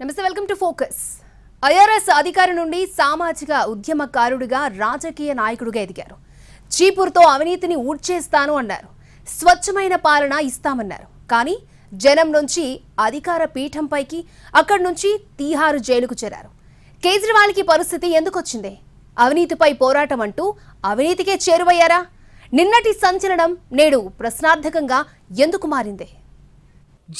నమస్తే welcome to focus. IRS అధికారి నుండి సామాజిక ఉద్యమకారుడిగా రాజకీయ నాయకుడిగా ఎదిగారు. చీపురుతో అవినీతిని ఊడ్చేస్తాను అన్నారు. స్వచ్ఛమైన పాలన ఇస్తామన్నారు. కానీ జనం నుంచి అధికార పీఠంపైకి అక్కడి నుంచి తీహారు జైలుకు చేరారు. కేజ్రీవాల్కి పరిస్థితి ఎందుకొచ్చింది? అవినీతిపై పోరాటం అంటూ అవినీతికే చేరువయ్యారా? నిన్నటి సంచలనం నేడు ప్రశ్నార్థకంగా ఎందుకు మారింది?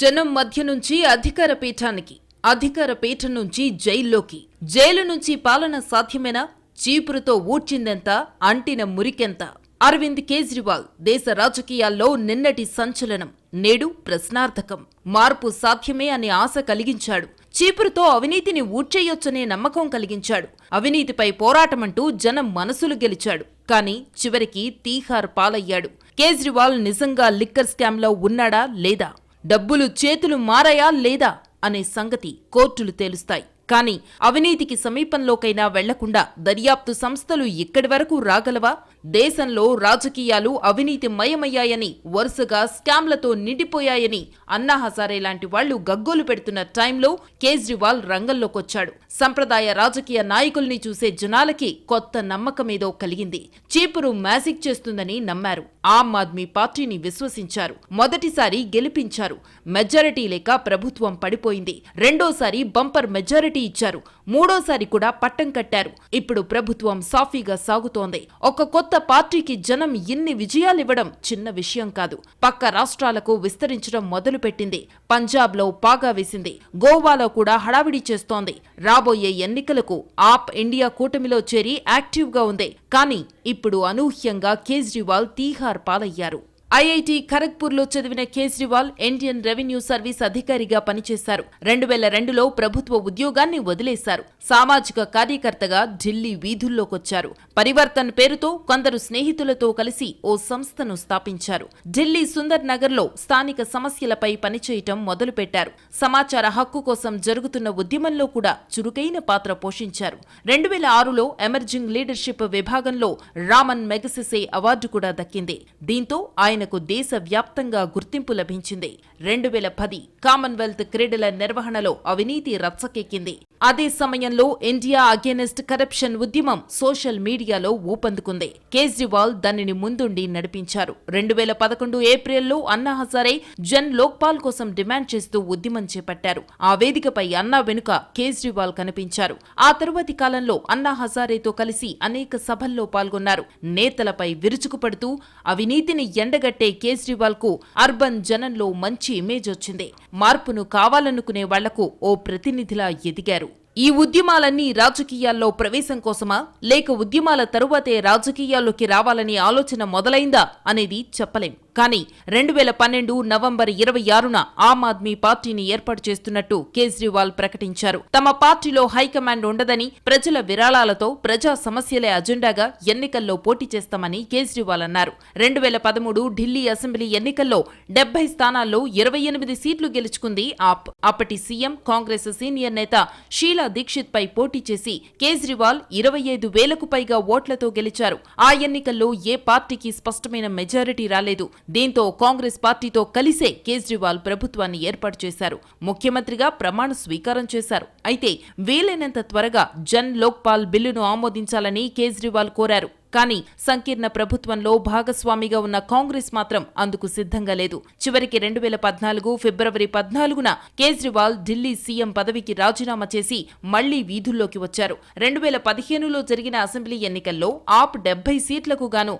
జనం మధ్య నుంచి అధికార పీఠానికి అధికార పీఠం నుంచి జైల్లోకి. జైలు నుంచి పాలన సాధ్యమేనా? చీపురుతో ఊడ్చిందెంత? అంటిన మురికెంత? అరవింద్ కేజ్రీవాల్ దేశ రాజకీయాల్లో నిన్నటి సంచలనం నేడు ప్రశ్నార్థకం. మార్పు సాధ్యమే అనే ఆశ కలిగించాడు. చీపురుతో అవినీతిని ఊడ్చేయొచ్చనే నమ్మకం కలిగించాడు. అవినీతిపై పోరాటమంటూ జనం మనసులు గెలిచాడు. కానీ చివరికి తీహార్ పాలయ్యాడు. కేజ్రీవాల్ నిజంగా లిక్కర్ స్కామ్లో ఉన్నాడా లేదా? డబ్బులు చేతులు మారాయా లేదా? అనే సంగతి కోర్టులు తేలుస్తాయి. కానీ అవినీతికి సమీపంలోకైనా వెళ్ళకుండా దర్యాప్తు సంస్థలు ఇక్కడి వరకు రాగలవా? దేశంలో రాజకీయాలు అవినీతి మయమయ్యాయని వరుసగా స్కామ్లతో నిండిపోయాయని అన్నా హజారే లాంటి వాళ్ళు గగ్గోలు పెడుతున్న టైంలో కేజ్రీవాల్ రంగంలోకొచ్చాడు. సంప్రదాయ రాజకీయ నాయకుల్ని చూసే జనాలకి కొత్త నమ్మకమేదో కలిగింది. చీపురు మ్యాజిక్ చేస్తుందని నమ్మారు. ఆమ్ ఆద్మీ పార్టీని విశ్వసించారు. మొదటిసారి గెలిపించారు. మెజారిటీ లేక ప్రభుత్వం పడిపోయింది. రెండోసారి బంపర్ మెజారిటీ ఇచ్చారు. మూడోసారి కూడా పట్టం కట్టారు. ఇప్పుడు ప్రభుత్వం సాఫీగా సాగుతోంది. ఒక కొత్త పార్టీకి జనం ఇన్ని విజయాలివ్వడం చిన్న విషయం కాదు. పక్క రాష్ట్రాలకు విస్తరించడం మొదలుపెట్టింది. పంజాబ్లో పాగా వేసింది. గోవాలో కూడా హడావిడి చేస్తోంది. రాబోయే ఎన్నికలకు ఆప్ ఇండియా కూటమిలో చేరి యాక్టివ్గా ఉంది. కానీ ఇప్పుడు అనూహ్యంగా కేజ్రీవాల్ తీహార్ పాలయ్యారు. ఐఐటి ఖరగ్పూర్లో చదివిన కేజ్రీవాల్ ఇండియన్ రెవెన్యూ సర్వీస్ అధికారిగా పనిచేశారు. రెండు వేల రెండులో ప్రభుత్వ ఉద్యోగాన్ని వదిలేశారు. సామాజిక కార్యకర్తగా ఢిల్లీ వీధుల్లోకొచ్చారు. పరివర్తన్ పేరుతో కొందరు స్నేహితులతో కలిసి ఓ సంస్థను స్థాపించారు. ఢిల్లీ సుందర్ నగర్లో స్థానిక సమస్యలపై పనిచేయటం మొదలుపెట్టారు. సమాచార హక్కు కోసం జరుగుతున్న ఉద్యమంలో కూడా చురుకైన పాత్ర పోషించారు. రెండు వేల ఆరులో ఎమర్జింగ్ లీడర్షిప్ విభాగంలో రామన్ మెగసెసే అవార్డు కూడా దక్కింది. దీంతో ఆయన ఆయనకు దేశవ్యాప్తంగా గుర్తింపు లభించింది. రెండు వేల పది కామన్వెల్త్ క్రీడల నిర్వహణలో అవినీతి రచ్చకెక్కింది. అదే సమయంలో ఇండియా అగేనెస్ట్ కరప్షన్ ఉద్యమం సోషల్ మీడియాలో ఊపందుకుంది. కేజ్రీవాల్ దానిని ముందుండి నడిపించారు. రెండు వేల పదకొండు ఏప్రిల్లో అన్నా హజారే జన్ లోక్పాల్ కోసం డిమాండ్ చేస్తూ ఉద్యమం చేపట్టారు. ఆ వేదికపై అన్నా వెనుక కేజ్రీవాల్ కనిపించారు. ఆ తరువాతి కాలంలో అన్నా హజారేతో కలిసి అనేక సభల్లో పాల్గొన్నారు. నేతలపై విరుచుకుపడుతూ అవినీతిని ఎండగట్టే కేజ్రీవాల్కు అర్బన్ జనంలో మంచి ఇమేజ్ వచ్చింది. మార్పును కావాలనుకునే వాళ్ళకు ఓ ప్రతినిధిలా ఎదిగారు. ఈ ఉద్యమాలన్నీ రాజకీయాల్లో ప్రవేశం కోసమా? లేక ఉద్యమాల తరువాతే రాజకీయాల్లోకి రావాలనే ఆలోచన మొదలైందా అనేది చెప్పలేం. కానీ రెండు వేల పన్నెండు నవంబర్ ఇరవై ఆరున ఆమ్ ఆద్మీ పార్టీని ఏర్పాటు చేస్తున్నట్టు కేజ్రీవాల్ ప్రకటించారు. తమ పార్టీలో హైకమాండ్ ఉండదని ప్రజల విరాళాలతో ప్రజా సమస్యలే అజెండాగా ఎన్నికల్లో పోటీ చేస్తామని కేజ్రీవాల్ అన్నారు. రెండు వేల పదమూడు ఢిల్లీ అసెంబ్లీ ఎన్నికల్లో డెబ్బై స్థానాల్లో ఇరవై ఎనిమిది సీట్లు గెలుచుకుంది ఆప్. అప్పటి సీఎం కాంగ్రెస్ సీనియర్ నేత షీలా దీక్షిత్ పై పోటీ చేసి కేజ్రీవాల్ ఇరవై ఐదు వేలకు పైగా ఓట్లతో గెలిచారు. ఆ ఎన్నికల్లో ఏ పార్టీకి స్పష్టమైన మెజారిటీ రాలేదు. దీంతో కాంగ్రెస్ పార్టీతో కలిసే కేజ్రీవాల్ ప్రభుత్వాన్ని ఏర్పాటు చేశారు. ముఖ్యమంత్రిగా ప్రమాణ స్వీకారం చేశారు. అయితే వీలైనంత త్వరగా జన్ లోక్పాల్ బిల్లును ఆమోదించాలని కేజ్రీవాల్ కోరారు. కానీ సంకీర్ణ ప్రభుత్వంలో భాగస్వామిగా ఉన్న కాంగ్రెస్ మాత్రం అందుకు సిద్ధంగా లేదు. చివరికి రెండు వేల పద్నాలుగు ఫిబ్రవరి పద్నాలుగున కేజ్రీవాల్ ఢిల్లీ సీఎం పదవికి రాజీనామా చేసి మళ్ళీ వీధుల్లోకి వచ్చారు. రెండు వేల పదిహేనులో జరిగిన అసెంబ్లీ ఎన్నికల్లో ఆప్ డెబ్బై సీట్లకు గాను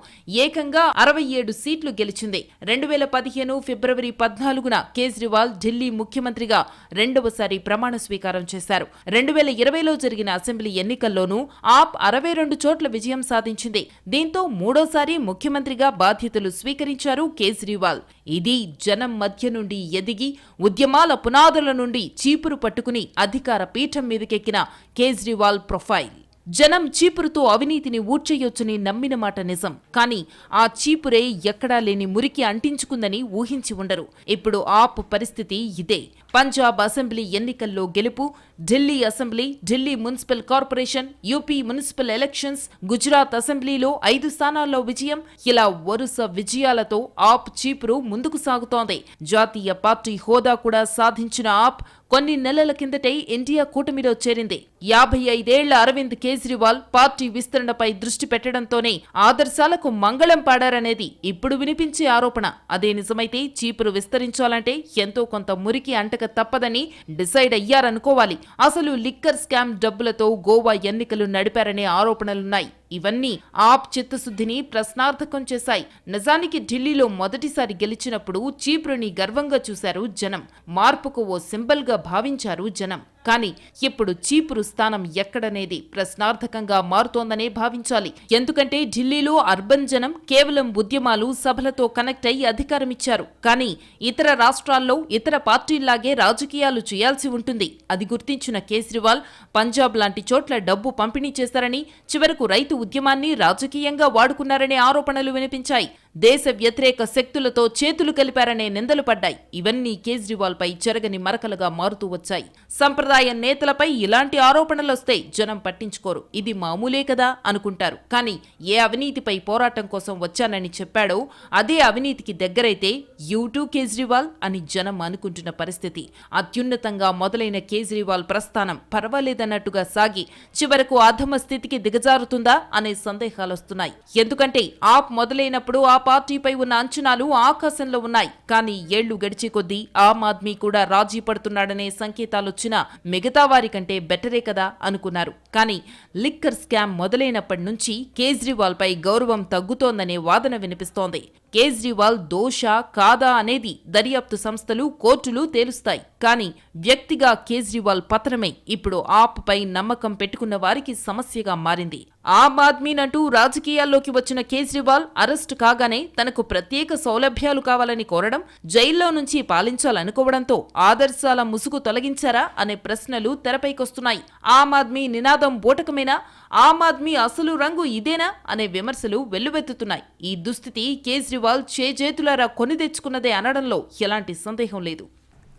ఏకంగా అరవై ఏడు సీట్లు గెలిచింది. రెండు వేల పదిహేను ఫిబ్రవరి పద్నాలుగున కేజ్రీవాల్ ఢిల్లీ ముఖ్యమంత్రిగా రెండవసారి ప్రమాణ స్వీకారం చేశారు. రెండు వేల ఇరవైలో జరిగిన అసెంబ్లీ ఎన్నికల్లోనూ ఆప్ అరవై రెండు చోట్ల విజయం సాధించింది. దీంతో మూడోసారి ముఖ్యమంత్రిగా బాధ్యతలు స్వీకరించారు కేజ్రీవాల్. ఇది జనం మధ్య నుండి ఎదిగి ఉద్యమాల పునాదుల నుండి చీపురు పట్టుకుని అధికార పీఠం మీదకెక్కిన కేజ్రీవాల్ ప్రొఫైల్. జనం చీపురుతో అవినీతిని ఊడ్చేయొచ్చని నమ్మిన మాట నిజం. కానీ ఆ చీపురే ఎక్కడా లేని మురికి అంటించుకుందని ఊహించి ఉండరు. ఇప్పుడు ఆప్ పరిస్థితి ఇదే. పంజాబ్ అసెంబ్లీ ఎన్నికల్లో గెలుపు Delhi assembly Delhi municipal corporation UP municipal elections Gujarat అసెంబ్లీలో ఐదు స్థానాల్లో విజయం. ఇలా వరుస విజయాలతో ఆప్ చీపురు ముందుకు సాగుతోంది. జాతీయ పార్టీ హోదా కూడా సాధించిన ఆప్ కొన్ని నెలల కిందటే ఇండియా కూటమిలో చేరింది. యాభై ఐదేళ్ళ అరవింద్ కేజ్రీవాల్ పార్టీ విస్తరణపై దృష్టి పెట్టడంతోనే ఆదర్శాలకు మంగళం పాడారనేది ఇప్పుడు వినిపించే ఆరోపణ. అదే నిజమైతే చీపురు విస్తరించాలంటే ఎంతో కొంత మురికి అంటక తప్పదని డిసైడ్ అయ్యారనుకోవాలి. అసలు లిక్కర్ స్కామ్ డబ్బులతో గోవా ఎన్నికలు నడిపారనే ఆరోపణలున్నాయి. ఇవన్నీ ఆప్ చిత్తశుద్ధిని ప్రశ్నార్థకం చేశాయి. నిజానికి ఢిల్లీలో మొదటిసారి గెలిచినప్పుడు చీపురుని గర్వంగా చూశారు జనం. మార్పుకు ఓ సింబల్గా భావించారు జనం. కానీ ఇప్పుడు చీపురు స్థానం ఎక్కడనేది ప్రశ్నార్థకంగా మారుతోందనే భావించాలి. ఎందుకంటే ఢిల్లీలో అర్బన్ జనం కేవలం ఉద్యమాలు సభలతో కనెక్ట్ అయి అధికారమిచ్చారు. కానీ ఇతర రాష్ట్రాల్లో ఇతర పార్టీల్లాగే రాజకీయాలు చేయాల్సి ఉంటుంది. అది గుర్తించిన కేజ్రీవాల్ పంజాబ్ లాంటి చోట్ల డబ్బు పంపిణీ చేశారని చివరకు రైతు ఉద్యమాన్ని రాజకీయంగా వాడుకున్నారనే ఆరోపణలు వినిపించాయి. దేశ వ్యతిరేక శక్తులతో చేతులు కలిపారనే నిందలు పడ్డాయి. ఇవన్నీ కేజ్రీవాల్పై చెరగని మరకలుగా మారుతూ వచ్చాయి. సంప్రదాయ నేతలపై ఇలాంటి ఆరోపణలొస్తే జనం పట్టించుకోరు. ఇది మామూలే కదా అనుకుంటారు. కానీ ఏ అవినీతిపై పోరాటం కోసం వచ్చానని చెప్పాడో అదే అవినీతికి దగ్గరైతే యూటూ కేజ్రీవాల్ అని జనం అనుకుంటున్న పరిస్థితి. అత్యున్నతంగా మొదలైన కేజ్రీవాల్ ప్రస్థానం పర్వాలేదన్నట్టుగా సాగి చివరకు అధమ స్థితికి దిగజారుతుందా అనే సందేహాలొస్తున్నాయి. ఎందుకంటే ఆప్ మొదలైనప్పుడు ఆప్ పార్టీపై ఉన్న అంచనాలు ఆకాశంలో ఉన్నాయి. కానీ ఏళ్ళు గడిచే కొద్దీ ఆమ్ ఆద్మీ కూడా రాజీ పడుతున్నాడనే సంకేతాలొచ్చినా మిగతా వారి కంటే బెటరే కదా అనుకున్నారు. కానీ లిక్కర్ స్కామ్ మొదలైనప్పటి నుంచి కేజ్రీవాల్ పై గౌరవం తగ్గుతోందనే వాదన వినిపిస్తోంది. కేజ్రీవాల్ దోష కాదా అనేది దర్యాప్తు సంస్థలు కోర్టులు తేలుస్తాయి. కానీ వ్యక్తిగా కేజ్రీవాల్ పతనమే ఇప్పుడు ఆప్ పై నమ్మకం పెట్టుకున్న వారికి సమస్యగా మారింది. ఆమ్ ఆద్మీనంటూ రాజకీయాల్లోకి వచ్చిన కేజ్రీవాల్ అరెస్టు కాగానే తనకు ప్రత్యేక సౌలభ్యాలు కావాలని కోరడం జైల్లో నుంచి పాలించాలనుకోవడంతో ఆదర్శాల ముసుగు తొలగించారా అనే ప్రశ్నలు తెరపైకొస్తున్నాయి. ఆమ్ ఆద్మీ నినాదం బోటకమేనా ఆమ్ ఆద్మీ అసలు రంగు ఇదేనా అనే విమర్శలు వెల్లువెత్తుతున్నాయి. ఈ దుస్థితి కేజ్రీవాల్ చేజేతులారా కొని తెచ్చుకున్నదే అనడంలో ఎలాంటి సందేహం లేదు.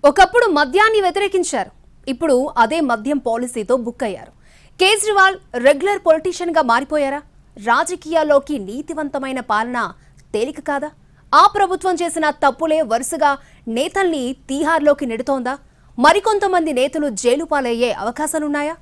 ఒకప్పుడు మద్యాన్ని వ్యతిరేకించారు. ఇప్పుడు అదే మద్యం పాలసీతో బుక్ అయ్యారు. కేజ్రీవాల్ రెగ్యులర్ పొలిటీషియన్గా మారిపోయారా? రాజకీయాల్లోకి నీతివంతమైన పాలన తేలిక కాదా? ఆ ప్రభుత్వం చేసిన తప్పులే వరుసగా నేతల్ని తీహార్లోకి నెడుతోందా? మరికొంతమంది నేతలు జైలు పాలయ్యే అవకాశాలున్నాయా?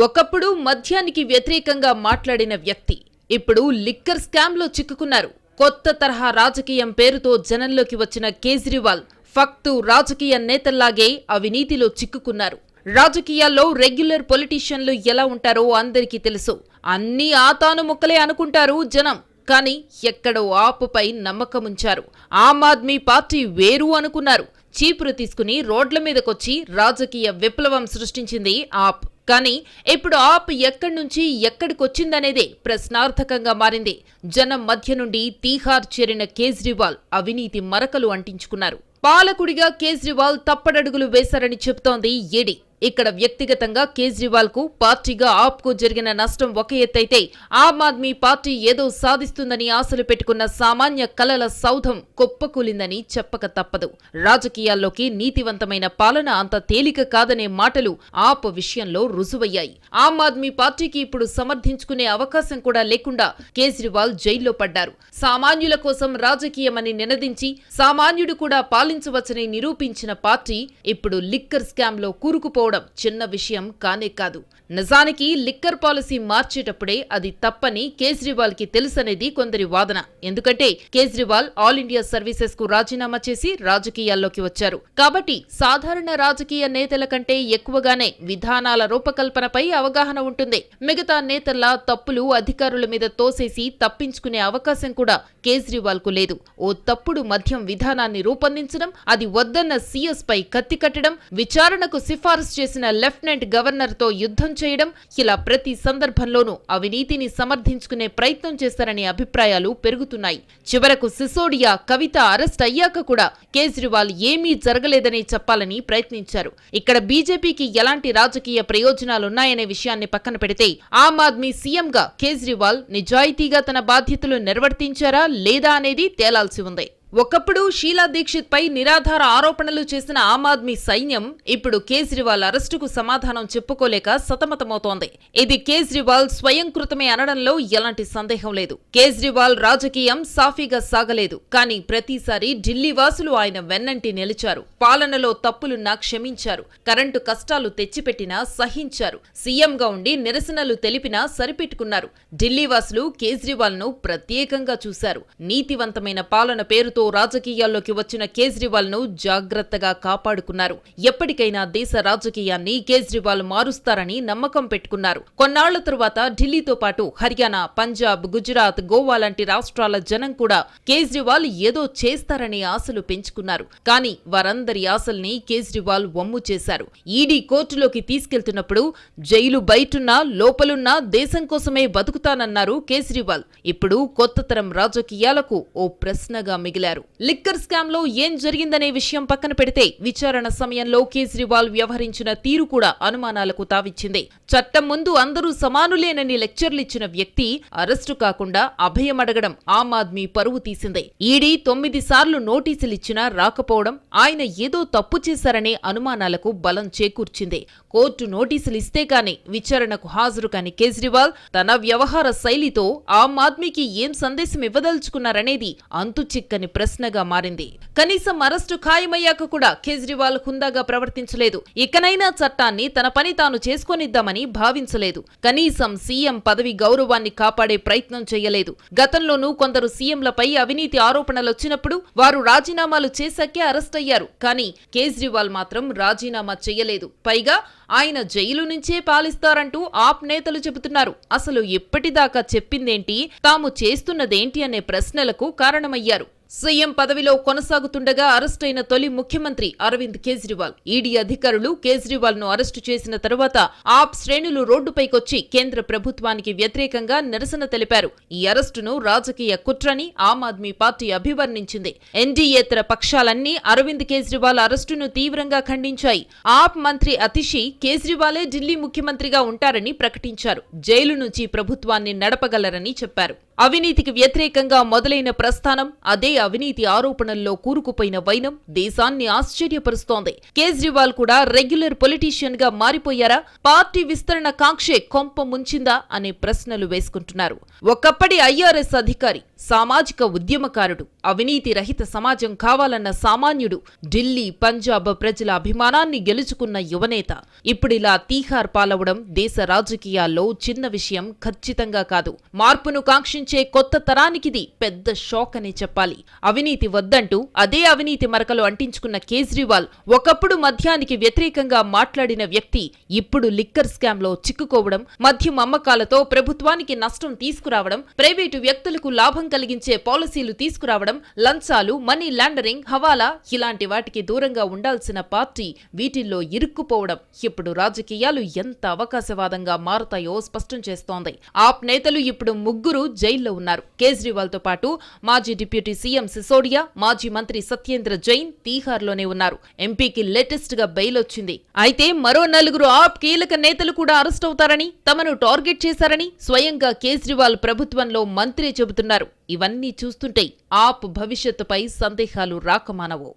ఒకప్పుడు మద్యానికి వ్యతిరేకంగా మాట్లాడిన వ్యక్తి. ఇప్పుడు లిక్కర్ స్కామ్లో చిక్కుకున్నారు. కొత్త తరహా రాజకీయం పేరుతో జనంలోకి వచ్చిన కేజ్రీవాల్ ఫక్తు రాజకీయ నేతల్లాగే అవినీతిలో చిక్కుకున్నారు. రాజకీయాల్లో రెగ్యులర్ పొలిటీషియన్లు ఎలా ఉంటారో అందరికీ తెలుసు. అన్నీ ఆతాను ముక్కలే అనుకుంటారు జనం. కానీ ఎక్కడో ఆపుపై నమ్మకముంచారు. ఆమ్ ఆద్మీ పార్టీ వేరు అనుకున్నారు. చీపురు తీసుకుని రోడ్ల మీదకొచ్చి రాజకీయ విప్లవం సృష్టించింది ఆప్. కానీ ఇప్పుడు ఆప్ ఎక్కడి నుంచి ఎక్కడికొచ్చిందనేదే ప్రశ్నార్థకంగా మారింది. జనం మధ్య నుండి తీహార్ చేరిన కేజ్రీవాల్ అవినీతి మరకలు అంటించుకున్నారు. పాలకుడిగా కేజ్రీవాల్ తప్పడడుగులు వేశారని చెబుతోంది ఈడీ ఇక్కడ వ్యక్తిగతంగా కేజ్రీవాల్కు పార్టీగా ఆప్కు జరిగిన నష్టం ఒక ఎత్తైతే ఆమ్ ఆద్మీ పార్టీ ఏదో సాధిస్తుందని ఆశలు పెట్టుకున్న సామాన్య కలల సౌధం కుప్పకూలిందని చెప్పక తప్పదు. రాజకీయాల్లోకి నీతివంతమైన పాలన అంత తేలిక కాదనే మాటలు ఆప్ విషయంలో రుజువయ్యాయి. ఆమ్ ఆద్మీ పార్టీకి ఇప్పుడు సమర్థించుకునే అవకాశం కూడా లేకుండా కేజ్రీవాల్ జైల్లో పడ్డారు. సామాన్యుల కోసం రాజకీయమని నినదించి సామాన్యుడు కూడా పాలించవచ్చని నిరూపించిన పార్టీ ఇప్పుడు లిక్కర్ స్కామ్లో కూరుకుపోవడం చిన్న విషయం కానే కాదు. నిజానికి లిక్కర్ పాలసీ మార్చేటప్పుడే అది తప్పని కేజ్రీవాల్కి తెలుసనేది కొందరి వాదన. ఎందుకంటే కేజ్రీవాల్ ఆల్ ఇండియా సర్వీసెస్కు రాజీనామా చేసి రాజకీయాల్లోకి వచ్చారు. కాబట్టి సాధారణ రాజకీయ నేతల కంటే ఎక్కువగానే విధానాల రూపకల్పనపై అవగాహన ఉంటుంది. మిగతా నేతల్లా తప్పులు అధికారుల మీద తోసేసి తప్పించుకునే అవకాశం కూడా కేజ్రీవాల్కు లేదు. ఓ తప్పుడు మద్యం విధానాన్ని రూపొందించడం అది వద్దన్న సీఎస్ పై కత్తి కట్టడం విచారణకు సిఫార్సు చేసిన లెఫ్టినెంట్ గవర్నర్తో యుద్ధం చేయడం ఇలా ప్రతి సందర్భంలోనూ అవినీతిని సమర్థించుకునే ప్రయత్నం చేశారనే అభిప్రాయాలు పెరుగుతున్నాయి. చివరకు సిసోడియా కవిత అరెస్ట్ అయ్యాక కూడా కేజ్రీవాల్ ఏమీ జరగలేదనే చెప్పాలని ప్రయత్నించారు. ఇక్కడ బీజేపీకి ఎలాంటి రాజకీయ ప్రయోజనాలున్నాయనే విషయాన్ని పక్కన పెడితే ఆమ్ ఆద్మీ సీఎంగా కేజ్రీవాల్ నిజాయితీగా తన బాధ్యతలు నిర్వర్తించారా లేదా అనేది తేలాల్సి ఉంది. ఒకప్పుడు షీలా దీక్షిత్ పై నిరాధార ఆరోపణలు చేసిన ఆమ్ ఆద్మీ సైన్యం ఇప్పుడు కేజ్రీవాల్ అరెస్టుకు సమాధానం చెప్పుకోలేక సతమతమవుతోంది. ఇది కేజ్రీవాల్ స్వయంకృతమే అనడంలో ఎలాంటి సందేహం లేదు. కేజ్రీవాల్ రాజకీయం సాఫీగా సాగలేదు. కానీ ప్రతిసారి ఢిల్లీ వాసులు ఆయన వెన్నంటి నిలిచారు. పాలనలో తప్పులున్నా క్షమించారు. కరెంటు కష్టాలు తెచ్చిపెట్టినా సహించారు. సీఎంగా ఉండి నిరసనలు తెలిపినా సరిపెట్టుకున్నారు. ఢిల్లీ వాసులు కేజ్రీవాల్ను ప్రత్యేకంగా చూశారు. నీతివంతమైన పాలన పేరుతో రాజకీయాల్లోకి వచ్చిన కేజ్రీవాల్ను జాగ్రత్తగా కాపాడుకున్నారు. ఎప్పటికైనా దేశ రాజకీయాన్ని కేజ్రీవాల్ మారుస్తారని నమ్మకం పెట్టుకున్నారు. కొన్నాళ్ళ తరువాత ఢిల్లీతో పాటు హర్యానా పంజాబ్ గుజరాత్ గోవా లాంటి రాష్ట్రాల జనం కూడా కేజ్రీవాల్ ఏదో చేస్తారనే ఆశలు పెంచుకున్నారు. కానీ వారందరి ఆశల్ని కేజ్రీవాల్ వమ్ము చేశారు. ఈడీ కోర్టులోకి తీసుకెళ్తున్నప్పుడు జైలు బయటున్నా లోపలున్నా దేశం కోసమే బతుకుతానన్నారు కేజ్రీవాల్. ఇప్పుడు కొత్త తరం రాజకీయాలకు ఓ ప్రశ్నగా మిగిలారు. లిక్కర్ స్కామ్లో ఏం జరిగిందనే విషయం పక్కన పెడితే విచారణ సమయంలో కేజ్రీవాల్ వ్యవహరించిన తీరు కూడా అనుమానాలకు తావిచ్చింది. చట్టం ముందు అందరూ సమానులేనని లెక్చర్లిచ్చిన వ్యక్తి అరెస్టు కాకుండా అభయం అడగడం ఆమ్ ఆద్మీ పరువు తీసిందే. ఈడీ తొమ్మిది సార్లు నోటీసులిచ్చినా రాకపోవడం ఆయన ఏదో తప్పు చేశారనే అనుమానాలకు బలం చేకూర్చింది. కోర్టు నోటీసులిస్తే కాని విచారణకు హాజరు కాని కేజ్రీవాల్ తన వ్యవహార శైలితో ఆమ్ ఆద్మీకి ఏం సందేశం ఇవ్వదలుచుకున్నారనేది అంతుచిక్కని ప్రశ్నగా మారింది. కనీసం అరెస్టు ఖాయమయ్యాక కూడా కేజ్రీవాల్ హుందాగా ప్రవర్తించలేదు. ఇకనైనా చట్టాన్ని తన పని తాను చేసుకొనిద్దామని భావించలేదు. కనీసం సీఎం పదవి గౌరవాన్ని కాపాడే ప్రయత్నం చేయలేదు. గతంలోనూ కొందరు సీఎంలపై అవినీతి ఆరోపణలొచ్చినప్పుడు వారు రాజీనామాలు చేశాకే అరెస్ట్ అయ్యారు కానీ కేజ్రీవాల్ మాత్రం రాజీనామా చేయలేదు. పైగా ఆయన జైలు నుంచే పాలిస్తారంటూ ఆప్ నేతలు చెబుతున్నారు. అసలు ఇప్పటిదాకా చెప్పిందేంటి తాము చేస్తున్నదేంటి అనే ప్రశ్నలకు కారణమయ్యారు. సీఎం పదవిలో కొనసాగుతుండగా అరెస్టైన తొలి ముఖ్యమంత్రి అరవింద్ కేజ్రీవాల్. ఈడీ అధికారులు కేజ్రీవాల్ను అరెస్టు చేసిన తరువాత ఆప్ శ్రేణులు రోడ్డుపైకొచ్చి కేంద్ర ప్రభుత్వానికి వ్యతిరేకంగా నిరసన తెలిపారు. ఈ అరెస్టును రాజకీయ కుట్రని ఆమ్ ఆద్మీ పార్టీ అభివర్ణించింది. ఎన్డీయేతర పక్షాలన్నీ అరవింద్ కేజ్రీవాల్ అరెస్టును తీవ్రంగా ఖండించాయి. ఆప్ మంత్రి అతిషి కేజ్రీవాలే ఢిల్లీ ముఖ్యమంత్రిగా ఉంటారని ప్రకటించారు. జైలు నుంచి ప్రభుత్వాన్ని నడపగలరని చెప్పారు. అవినీతికి వ్యతిరేకంగా మొదలైన ప్రస్థానం అదే అవినీతి ఆరోపణల్లో కూరుకుపోయిన వైనం దేశాన్ని ఆశ్చర్యపరుస్తోంది. కేజ్రీవాల్ కూడా రెగ్యులర్ పొలిటీషియన్గా మారిపోయారా? పార్టీ విస్తరణ కాంక్షే కొంప ముంచిందా? అనే ప్రశ్నలు వేసుకుంటున్నారు. ఒకప్పటి ఐఆర్ఎస్ అధికారి సామాజిక ఉద్యమకారుడు అవినీతి రహిత సమాజం కావాలన్న సామాన్యుడు ఢిల్లీ పంజాబ్ ప్రజల అభిమానాన్ని గెలుచుకున్న యువనేత ఇప్పుడిలా తీహార్ పాలవడం దేశ రాజకీయాల్లో చిన్న విషయం ఖచ్చితంగా కాదు. మార్పును కాంక్షించే కొత్త తరానికిది పెద్ద షాక్ అనే చెప్పాలి. అవినీతి వద్దంటూ అదే అవినీతి మరకలు అంటించుకున్న కేజ్రీవాల్ ఒకప్పుడు మద్యానికి వ్యతిరేకంగా మాట్లాడిన వ్యక్తి ఇప్పుడు లిక్కర్ స్కామ్లో చిక్కుకోవడం మద్యం అమ్మకాలతో ప్రభుత్వానికి నష్టం తీసుకురావడం ప్రైవేటు వ్యక్తులకు లాభం కలిగించే పాలసీలు తీసుకురావడం లంచాలు మనీ లాండరింగ్ హవాలా ఇలాంటి వాటికి దూరంగా ఉండాల్సిన పార్టీ వీటిల్లో ఇరుక్కుపోవడం. ఇప్పుడు రాజకీయాలు ఎంత అవకాశవాదంగా మారతాయో స్పష్టం చేస్తోంది. ఆప్ నేతలు ఇప్పుడు ముగ్గురు జైల్లో ఉన్నారు. కేజ్రీవాల్తో పాటు మాజీ డిప్యూటీ సీఎం సిసోడియా మాజీ మంత్రి సత్యేంద్ర జైన్ తీహార్లోనే ఉన్నారు. ఎంపీకి లేటెస్ట్గా బెయిల్ వచ్చింది. అయితే మరో నలుగురు ఆప్ కీలక నేతలు కూడా అరెస్ట్ అవుతారని తమను టార్గెట్ చేశారని స్వయంగా కేజ్రీవాల్ ప్రభుత్వంలో మంత్రి చెబుతున్నారు. ఇవన్నీ చూస్తుంటే ఆప్ భవిష్యత్తుపై సందేహాలు రాకమానవు.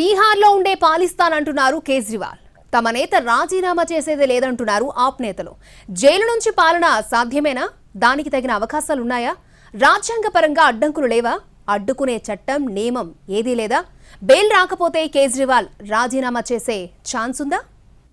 తీహార్లో ఉండే పాలిస్తానంటున్నారు కేజ్రీవాల్. తమ నేత రాజీనామా చేసేదే లేదంటున్నారు ఆప్ నేతలు. జైలు నుంచి పాలన సాధ్యమేనా? దానికి తగిన అవకాశాలున్నాయా? రాజ్యాంగపరంగా అడ్డంకులు లేవా? అడ్డుకునే చట్టం నియమం ఏదీ లేదా? బెయిల్ రాకపోతే కేజ్రీవాల్ రాజీనామా చేసే ఛాన్స్ ఉందా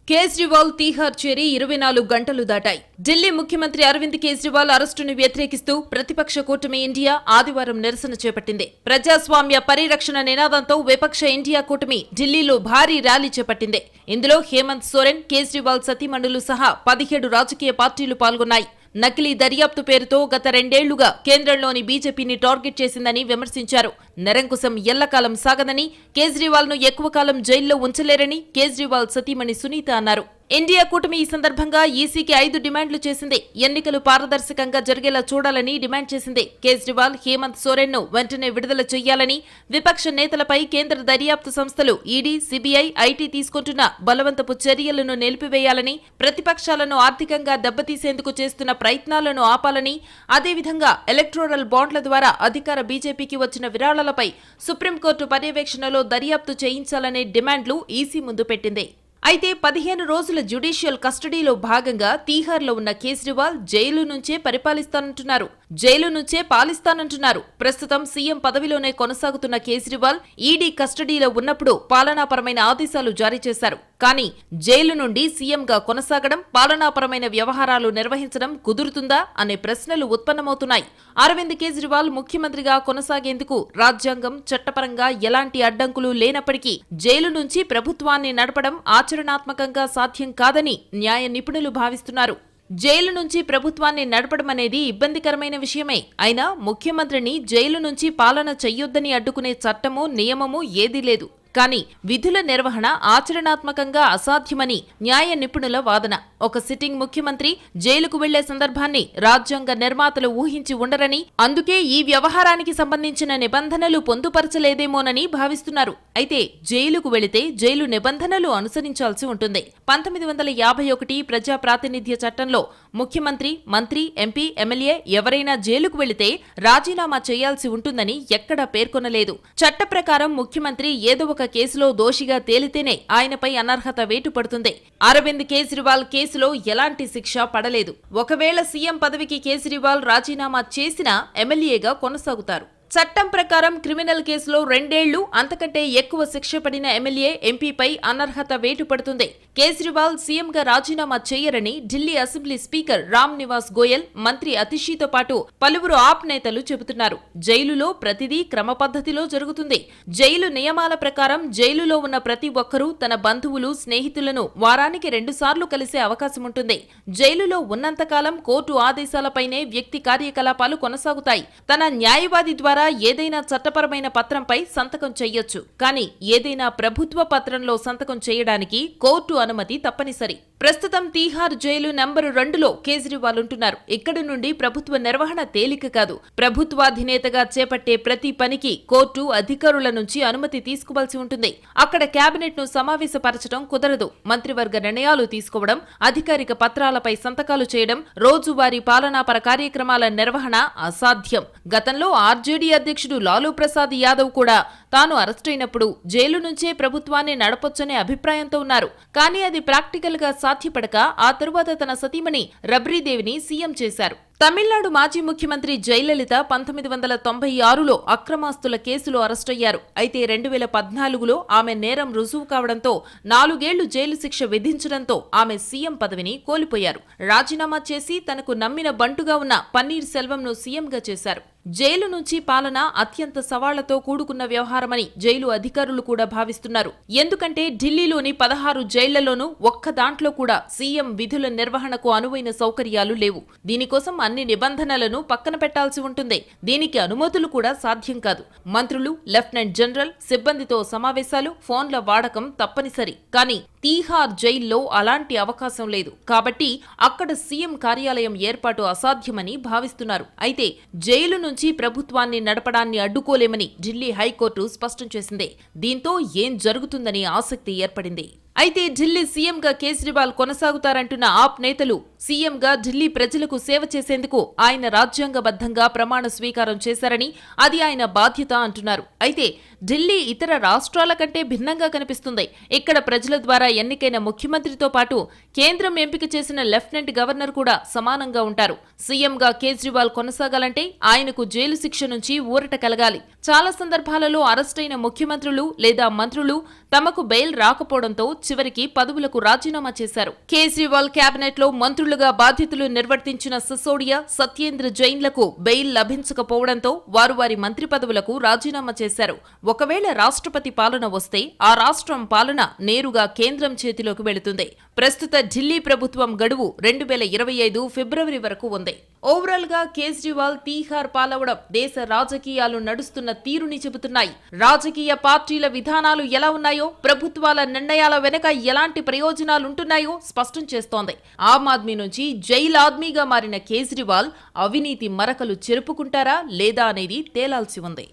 కేజ్రీవాల్ తీహార్ చేరి ఇరవై నాలుగు గంటలు దాటాయి. ఢిల్లీ ముఖ్యమంత్రి అరవింద్ కేజ్రీవాల్ అరెస్టును వ్యతిరేకిస్తూ ప్రతిపక్ష కూటమి ఇండియా ఆదివారం నిరసన చేపట్టింది. ప్రజాస్వామ్య పరిరక్షణ నినాదంతో విపక్ష ఇండియా కూటమి ఢిల్లీలో భారీ ర్యాలీ చేపట్టింది. ఇందులో హేమంత్ సోరెన్ కేజ్రీవాల్ సతీమణులు సహా పదిహేడు రాజకీయ పార్టీలు పాల్గొన్నాయి. నకిలీ దర్యాప్తు పేరుతో గత రెండేళ్ళుగా కేంద్రంలోని బీజేపీని టార్గెట్ చేసిందని విమర్శించారు. నిరంకుశం ఎల్లకాలం సాగదని కేజ్రీవాల్ను ఎక్కువ కాలం జైల్లో ఉంచలేరని కేజ్రీవాల్ సతీమణి సునీత అన్నారు. ఇండియా కూటమి ఈ సందర్భంగా ఈసీకి ఐదు డిమాండ్లు చేసింది. ఎన్నికలు పారదర్శకంగా జరిగేలా చూడాలని డిమాండ్ చేసింది. కేజ్రీవాల్ హేమంత్ సోరెన్ను వెంటనే విడుదల చేయాలని విపక్ష నేతలపై కేంద్ర దర్యాప్తు సంస్థలు ఈడీ సిబిఐ ఐటీ తీసుకుంటున్న బలవంతపు చర్యలను నిలిపివేయాలని ప్రతిపక్షాలను ఆర్థికంగా దెబ్బతీసేందుకు చేస్తున్న ప్రయత్నాలను ఆపాలని అదేవిధంగా ఎలక్టోరల్ బాండ్ల ద్వారా అధికార బీజేపీకి వచ్చిన విరాళాలపై సుప్రీంకోర్టు పర్యవేక్షణలో దర్యాప్తు చేయించాలనే డిమాండ్లు ఈసీ ముందు పెట్టింది. అయితే పదిహేను రోజుల జ్యుడిషియల్ కస్టడీలో భాగంగా తీహార్లో ఉన్న కేజ్రీవాల్ జైలు నుంచే పరిపాలిస్తానంటున్నారు. జైలు నుంచే పాలిస్తానంటున్నారు. ప్రస్తుతం సీఎం పదవిలోనే కొనసాగుతున్న కేజ్రీవాల్ ఈడీ కస్టడీలో ఉన్నప్పుడు పాలనాపరమైన ఆదేశాలు జారీ చేశారు. కానీ జైలు నుండి సీఎంగా కొనసాగడం పాలనాపరమైన వ్యవహారాలు నిర్వహించడం కుదురుతుందా అనే ప్రశ్నలు ఉత్పన్నమవుతున్నాయి. అరవింద్ కేజ్రీవాల్ ముఖ్యమంత్రిగా కొనసాగేందుకు రాజ్యాంగం చట్టపరంగా ఎలాంటి అడ్డంకులు లేనప్పటికీ జైలు నుంచి ప్రభుత్వాన్ని నడపడం ఆచరణాత్మకంగా సాధ్యం కాదని న్యాయ నిపుణులు భావిస్తున్నారు. జైలు నుంచి ప్రభుత్వాన్ని నడపడం అనేది ఇబ్బందికరమైన విషయమే. అయినా ముఖ్యమంత్రిని జైలు నుంచి పాలన చెయ్యొద్దని అడ్డుకునే చట్టము నియమము ఏదీ లేదు. కానీ విధుల నిర్వహణ ఆచరణాత్మకంగా అసాధ్యమని న్యాయ నిపుణుల వాదన. ఒక సిట్టింగ్ ముఖ్యమంత్రి జైలుకు వెళ్ళే సందర్భాన్ని రాజ్యాంగ నిర్మాతలు ఊహించి ఉండరని అందుకే ఈ వ్యవహారానికి సంబంధించిన నిబంధనలు పొందుపరచలేదేమోనని భావిస్తున్నారు. అయితే జైలుకు వెళితే జైలు నిబంధనలు అనుసరించాల్సి ఉంటుంది. పంతొమ్మిది వందల యాభై ఒకటి ప్రజా ప్రాతినిధ్య చట్టంలో ముఖ్యమంత్రి మంత్రి ఎంపీ ఎమ్మెల్యే ఎవరైనా జైలుకు వెళితే రాజీనామా చేయాల్సి ఉంటుందని ఎక్కడా పేర్కొనలేదు. చట్ట ప్రకారం ముఖ్యమంత్రి ఏదో ఒక కేసులో దోషిగా తేలితేనే ఆయనపై అనర్హత వేటు పడుతుంది అరవింద్ కేజ్రీవాల్ కేసులో ఎలాంటి శిక్ష పడలేదు. ఒకవేళ సీఎం పదవికి కేజ్రీవాల్ రాజీనామా చేసినా ఎమ్మెల్యేగా కొనసాగుతారు. చట్టం ప్రకారం క్రిమినల్ కేసులో రెండేళ్ళు అంతకంటే ఎక్కువ శిక్ష పడిన ఎమ్మెల్యే ఎంపీపై అనర్హత వేటు పడుతుంది. కేజ్రీవాల్ సీఎంగా రాజీనామా చేయరని ఢిల్లీ అసెంబ్లీ స్పీకర్ రామ్ నివాస్ గోయల్ మంత్రి అతిషితో పాటు పలువురు ఆప్ నేతలు చెబుతున్నారు. జైలులో ప్రతిదీ క్రమ పద్ధతిలో జరుగుతుంది. జైలు నియమాల ప్రకారం జైలులో ఉన్న ప్రతి ఒక్కరూ తన బంధువులు స్నేహితులను వారానికి రెండుసార్లు కలిసే అవకాశం ఉంటుంది. జైలులో ఉన్నంతకాలం కోర్టు ఆదేశాలపైనే వ్యక్తి కార్యకలాపాలు కొనసాగుతాయి. తన న్యాయవాది ద్వారా ఏదైనా చట్టపరమైన పత్రంపై సంతకం చెయ్యొచ్చు. కానీ ఏదైనా ప్రభుత్వ పత్రంలో సంతకం చేయడానికి కోర్టు అనుమతి తప్పనిసరి. ప్రస్తుతం తీహార్ జైలు నంబరు రెండులో కేజ్రీవాల్ ఉంటున్నారు ఇక్కడి నుండి ప్రభుత్వ నిర్వహణ తేలిక కాదు. ప్రభుత్వాధినేతగా చేపట్టే ప్రతి పనికి కోర్టు అధికారుల నుంచి అనుమతి తీసుకోవాల్సి ఉంటుంది. అక్కడ కేబినెట్ను సమావేశపరచడం కుదరదు. మంత్రివర్గ నిర్ణయాలు తీసుకోవడం అధికారిక పత్రాలపై సంతకాలు చేయడం రోజువారీ పాలనాపర కార్యక్రమాల నిర్వహణ అసాధ్యం. గతంలో ఆర్జేడీ అధ్యక్షుడు లాలూ ప్రసాద్ యాదవ్ కూడా తాను అరెస్టైనప్పుడు జైలు నుంచే ప్రభుత్వాన్ని నడపొచ్చనే అభిప్రాయంతో ఉన్నారు. కానీ అది ప్రాక్టికల్గా సాధ్యపడక ఆ తరువాత తన సతీమణి రబ్రీదేవిని సీఎం చేశారు. తమిళనాడు మాజీ ముఖ్యమంత్రి జయలలిత పంతొమ్మిది వందల తొంభై ఆరులో అక్రమాస్తుల కేసులో అరెస్టయ్యారు అయితే రెండు వేల పద్నాలుగులో ఆమె నేరం రుజువు కావడంతో నాలుగేళ్ళు జైలు శిక్ష విధించడంతో ఆమె సీఎం పదవిని కోల్పోయారు. రాజీనామా చేసి తనకు నమ్మిన బంటుగా ఉన్న పన్నీర్ సెల్వంను సీఎంగా చేశారు. జైలు నుంచి పాలన అత్యంత సవాళ్ళతో కూడుకున్న వ్యవహారమని జైలు అధికారులు కూడా భావిస్తున్నారు. ఎందుకంటే ఢిల్లీలోని పదహారు జైళ్ళలోనూ ఒక్క దాంట్లో కూడా సీఎం విధుల నిర్వహణకు అనువైన సౌకర్యాలు లేవు. దీనికోసం అన్ని నిబంధనలను పక్కన పెట్టాల్సి ఉంటుంది. దీనికి అనుమతులు కూడా సాధ్యం కాదు. మంత్రులు లెఫ్టినెంట్ జనరల్ సిబ్బందితో సమావేశాలు ఫోన్ల వాడకం తప్పనిసరి. కానీ తీహార్ జైల్లో అలాంటి అవకాశం లేదు. కాబట్టి అక్కడ సీఎం కార్యాలయం ఏర్పాటు అసాధ్యమని భావిస్తున్నారు. అయితే జైలు నుంచి ప్రభుత్వాన్ని నడపడాన్ని అడ్డుకోలేమని ఢిల్లీ హైకోర్టు స్పష్టం చేసింది. దీంతో ఏం జరుగుతుందని ఆసక్తి ఏర్పడింది. అయితే ఢిల్లీ సీఎంగా కేజ్రీవాల్ కొనసాగుతారంటున్న ఆప్ నేతలు సీఎంగా ఢిల్లీ ప్రజలకు సేవ చేసేందుకు ఆయన రాజ్యాంగబద్ధంగా ప్రమాణ స్వీకారం చేశారని అది ఆయన బాధ్యత అంటున్నారు. అయితే ఢిల్లీ ఇతర రాష్ట్రాల కంటే భిన్నంగా కనిపిస్తుంది. ఇక్కడ ప్రజల ద్వారా ఎన్నికైన ముఖ్యమంత్రితో పాటు కేంద్రం ఎంపిక చేసిన లెఫ్టినెంట్ గవర్నర్ కూడా సమానంగా ఉంటారు. సీఎంగా కేజ్రీవాల్ కొనసాగాలంటే ఆయనకు జైలు శిక్ష నుంచి ఊరట కలగాలి. చాలా సందర్భాలలో అరెస్టైన ముఖ్యమంత్రులు లేదా మంత్రులు తమకు బెయిల్ రాకపోవడంతో చివరికి పదవులకు రాజీనామా చేశారు. కేజ్రీవాల్ కేబినెట్లో మంత్రులుగా బాధ్యతలు నిర్వర్తించిన సిసోడియా సత్యేంద్ర జైన్లకు బెయిల్ లభించకపోవడంతో వారు వారి మంత్రి పదవులకు రాజీనామా చేశారు. ఒకవేళ రాష్ట్రపతి పాలన వస్తే ఆ రాష్ట్రం పాలన నేరుగా కేంద్రం చేతిలోకి వెళుతుంది. ప్రస్తుత ఢిల్లీ ప్రభుత్వం గడువు రెండు వేల ఇరవై ఐదు ఫిబ్రవరి వరకు ఉంది. ఓవరాల్గా కేజ్రీవాల్ తీహార్ పాలవడం దేశ రాజకీయాలు నడుస్తున్న తీరుని చెబుతున్నాయి. రాజకీయ పార్టీల విధానాలు ఎలా ఉన్నాయో ప్రభుత్వాల నిర్ణయాల వెనక ఎలాంటి ప్రయోజనాలుంటున్నాయో స్పష్టం చేస్తోంది. ఆమ్ ఆద్మీ నుంచి జైల్ ఆద్మీగా మారిన కేజ్రీవాల్ అవినీతి మరకలు చెరుపుకుంటారా లేదా అనేది తేలాల్సి ఉంది.